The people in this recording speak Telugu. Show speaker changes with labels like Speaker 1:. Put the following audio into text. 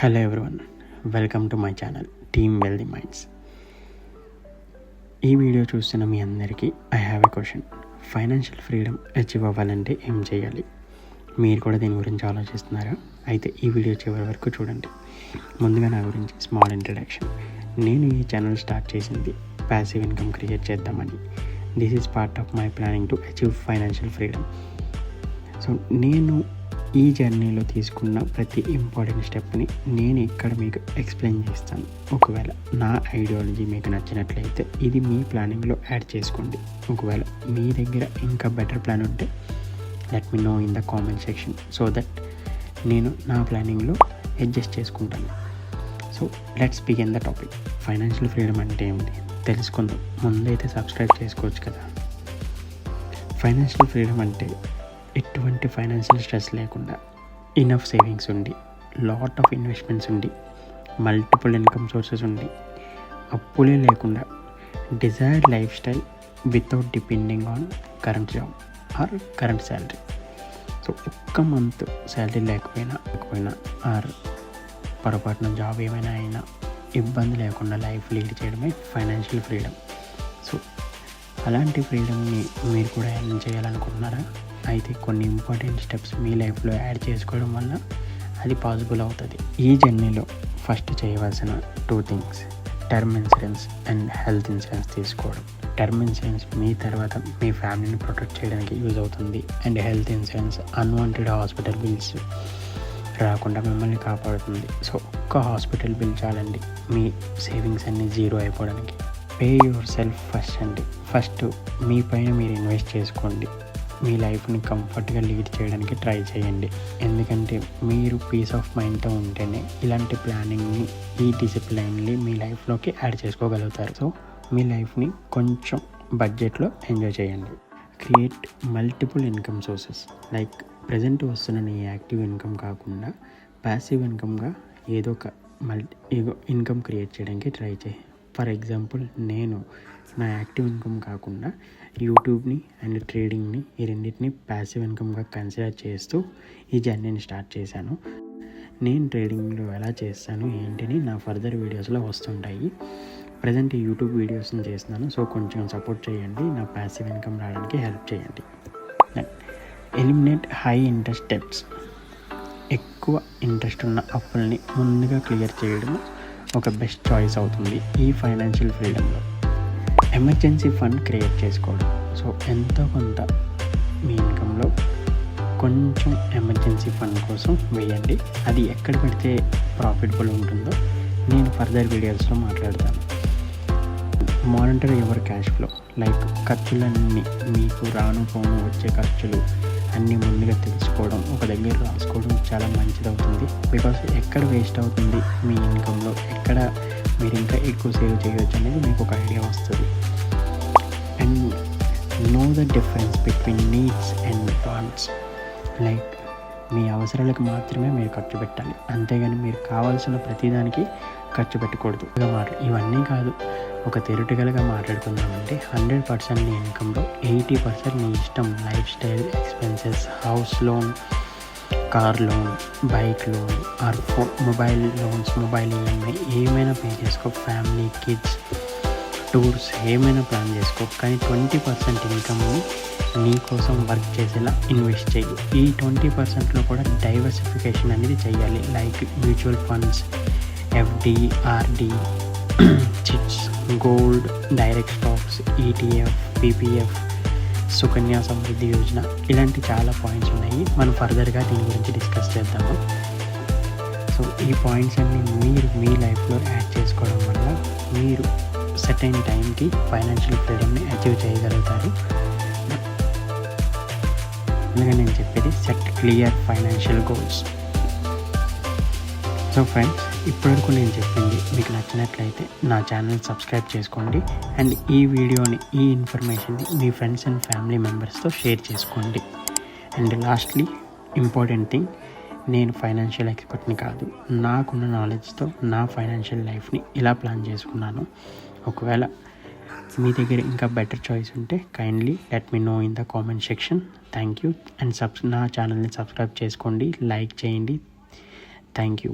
Speaker 1: Hello everyone welcome to my channel team wealthy minds ఈ వీడియో చూస్తున్న మీ అందరికీ I have a question financial freedom achieve అవ్వాలంటే ఏం చేయాలి? మీరు కూడా దీని గురించి ఆలోచిస్తున్నారా? అయితే ఈ వీడియో చివరి వరకు చూడండి. ముందుగా నా గురించి స్మాల్ ఇంట్రడక్షన్ నేను ఈ ఛానల్ స్టార్ట్ చేసింది ప్యాసివ్ ఇన్కమ్ క్రియేట్ చేద్దామని. This is part of my planning to achieve financial freedom so నేను ఈ జర్నీలో తీసుకున్న ప్రతి ఇంపార్టెంట్ స్టెప్ని నేను ఇక్కడ మీకు ఎక్స్ప్లెయిన్ చేస్తాను. ఒకవేళ నా ఐడియాలజీ మీకు నచ్చినట్లయితే ఇది మీ ప్లానింగ్లో యాడ్ చేసుకోండి. ఒకవేళ మీ దగ్గర ఇంకా బెటర్ ప్లాన్ ఉంటే let me know in the comment section so that నేను నా ప్లానింగ్లో అడ్జస్ట్ చేసుకుంటాను. So let's begin the topic. Financial freedom అంటే ఏమిటి? తెలుసుకుందాం. ముందైతే సబ్స్క్రైబ్ చేసుకోవచ్చు కదా. ఫైనాన్షియల్ ఫ్రీడమ్ అంటే ఎటువంటి ఫైనాన్షియల్ స్ట్రెస్ లేకుండా ఇనఫ్ సేవింగ్స్ ఉండి లాట్ ఆఫ్ ఇన్వెస్ట్మెంట్స్ ఉండి మల్టిపుల్ ఇన్కమ్ సోర్సెస్ ఉండి అప్పులే లేకుండా desired life style without depending on current job or current salary so ఒక్క మంత్ శాలరీ లేకపోయినా లేకపోయినా ఆర్ పొరపాటున జాబ్ ఏమైనా అయినా ఇబ్బంది లేకుండా లైఫ్ లీడ్ చేయడమే ఫైనాన్షియల్ ఫ్రీడమ్ సో అలాంటి ఫ్రీడమ్ని మీరు కూడా ఎర్న్ చేయాలనుకుంటున్నారా? అయితే కొన్ని ఇంపార్టెంట్ స్టెప్స్ మీ లైఫ్లో యాడ్ చేసుకోవడం వల్ల అది పాసిబుల్ అవుతుంది. ఈ జర్నీలో ఫస్ట్ చేయవలసిన two things term insurance and health insurance తీసుకోవడం. టర్మ్ ఇన్సూరెన్స్ మీ తర్వాత మీ ఫ్యామిలీని ప్రొటెక్ట్ చేయడానికి యూజ్ అవుతుంది. And health insurance unwanted hospital bills రాకుండా మిమ్మల్ని కాపాడుతుంది. సో ఒక్క హాస్పిటల్ బిల్ చాలండి. మీ సేవింగ్స్ అన్నీ జీరో అయిపోవడానికి. పే యువర్ సెల్ఫ్ ఫస్ట్ అండి. ఫస్ట్ మీ పైన మీరు ఇన్వెస్ట్ చేసుకోండి. మీ లైఫ్ని కంఫర్ట్గా లీడ్ చేయడానికి ట్రై చేయండి. ఎందుకంటే మీరు పీస్ ఆఫ్ మైండ్తో ఉంటేనే ఇలాంటి ప్లానింగ్ని ఈ డిసిప్లైన్ని మీ లైఫ్లోకి యాడ్ చేసుకోగలుగుతారు. సో మీ లైఫ్ని కొంచెం బడ్జెట్లో ఎంజాయ్ చేయండి. Create multiple income sources like present వస్తున్న నీ యాక్టివ్ ఇన్కమ్ కాకుండా ప్యాసివ్ ఇన్కమ్గా ఏదో ఒక మల్టీ ఇన్కమ్ క్రియేట్ చేయడానికి ట్రై చేయి. ఫర్ ఎగ్జాంపుల్ నేను నా యాక్టివ్ ఇన్కమ్ కాకుండా యూట్యూబ్ని అండ్ ట్రేడింగ్ని ఈ రెండింటిని ప్యాసివ్ ఇన్కమ్గా కన్సిడర్ చేస్తూ ఈ జర్నీని స్టార్ట్ చేశాను. నేను ట్రేడింగ్లో ఎలా చేస్తాను ఏంటిని నా ఫర్దర్ వీడియోస్లో వస్తుంటాయి. ప్రజెంట్ యూట్యూబ్ వీడియోస్ని చేస్తున్నాను. సో కొంచెం సపోర్ట్ చేయండి. నా ప్యాసివ్ ఇన్కమ్ రావడానికి హెల్ప్ చేయండి. ఎలిమినేట్ హై ఇంట్రెస్ట్ స్టెప్స్ ఎక్కువ ఇంట్రెస్ట్ ఉన్న అప్పుల్ని ముందుగా క్లియర్ చేయడం ఒక బెస్ట్ చాయిస్ అవుతుంది ఈ ఫైనాన్షియల్ ఫ్రీడమ్లో ఎమర్జెన్సీ ఫండ్ క్రియేట్ చేసుకోవడం. సో ఎంతో కొంత మీ ఇన్కంలో కొంచెం ఎమర్జెన్సీ ఫండ్ కోసం వేయండి. అది ఎక్కడ పెడితే ప్రాఫిటబుల్ ఉంటుందో నేను ఫర్దర్ వీడియోస్లో మాట్లాడతాను. Monitor your cash flow like ఖర్చులన్నీ మీకు రాను పోను వచ్చే ఖర్చులు అన్నీ ముందుగా తెలుసుకోవడం ఒక దగ్గర రాసుకోవడం చాలా మంచిది అవుతుంది బికాస్ ఎక్కడ వేస్ట్ అవుతుంది మీ ఇన్కంలో ఎక్కడ మీరు ఇంకా ఎక్కువ సేవ్ చేయవచ్చు అనేది మీకు ఒక ఐడియా వస్తుంది. And know the difference between needs and wants like మీ అవసరాలకు మాత్రమే మీరు ఖర్చు పెట్టాలి. అంతేగాని మీరు కావాల్సిన ప్రతిదానికి ఖర్చు పెట్టకూడదు. ఇవన్నీ కాదు. ఒక థెరిటికల్గా మాట్లాడుకుందామంటే హండ్రెడ్ పర్సెంట్ నీ ఇన్కంలో ఎయిటీ పర్సెంట్ నీ ఇష్టం. Life style expenses house loan car loan bike loan or phone mobile loans mobile EMI ఏమైనా పే చేసుకో. ఫ్యామిలీ కిడ్స్ టూర్స్ ఏమైనా ప్లాన్ చేసుకో. కానీ ట్వంటీ పర్సెంట్ ఇన్కమ్ని నీకోసం వర్క్ చేసేలా ఇన్వెస్ట్ చేయి ఈ ట్వంటీ పర్సెంట్లో కూడా డైవర్సిఫికేషన్ అనేది చేయాలి like mutual funds FD RD chits gold direct stocks ETF PPF Sukanya Samriddhi Yojana ఇలాంటి చాలా పాయింట్స్ ఉన్నాయి. మనం ఫర్దర్గా దీని గురించి డిస్కస్ చేద్దాము. సో ఈ పాయింట్స్ అన్ని మీరు మీ లైఫ్లో యాడ్ చేసుకోవడం వల్ల మీరు సెటైన్ టైంకి financial freedom clear financial goals so friends ఇప్పటివరకు నేను చెప్పింది మీకు నచ్చినట్లయితే నా ఛానల్ సబ్స్క్రైబ్ చేసుకోండి. అండ్ ఈ వీడియోని ఈ ఇన్ఫర్మేషన్ని మీ ఫ్రెండ్స్ అండ్ ఫ్యామిలీ మెంబర్స్తో షేర్ చేసుకోండి. అండ్ లాస్ట్లీ ఇంపార్టెంట్ థింగ్ నేను ఫైనాన్షియల్ ఎక్స్పర్ట్ని కాదు. నాకున్న నాలెడ్జ్తో నా ఫైనాన్షియల్ లైఫ్ని ఇలా ప్లాన్ చేసుకున్నాను. ఒకవేళ మీ దగ్గర ఇంకా బెటర్ చాయిస్ ఉంటే kindly let me know in the comment section thank you and subs నా ఛానల్ని సబ్స్క్రైబ్ చేసుకోండి లైక్ చేయండి. Thank you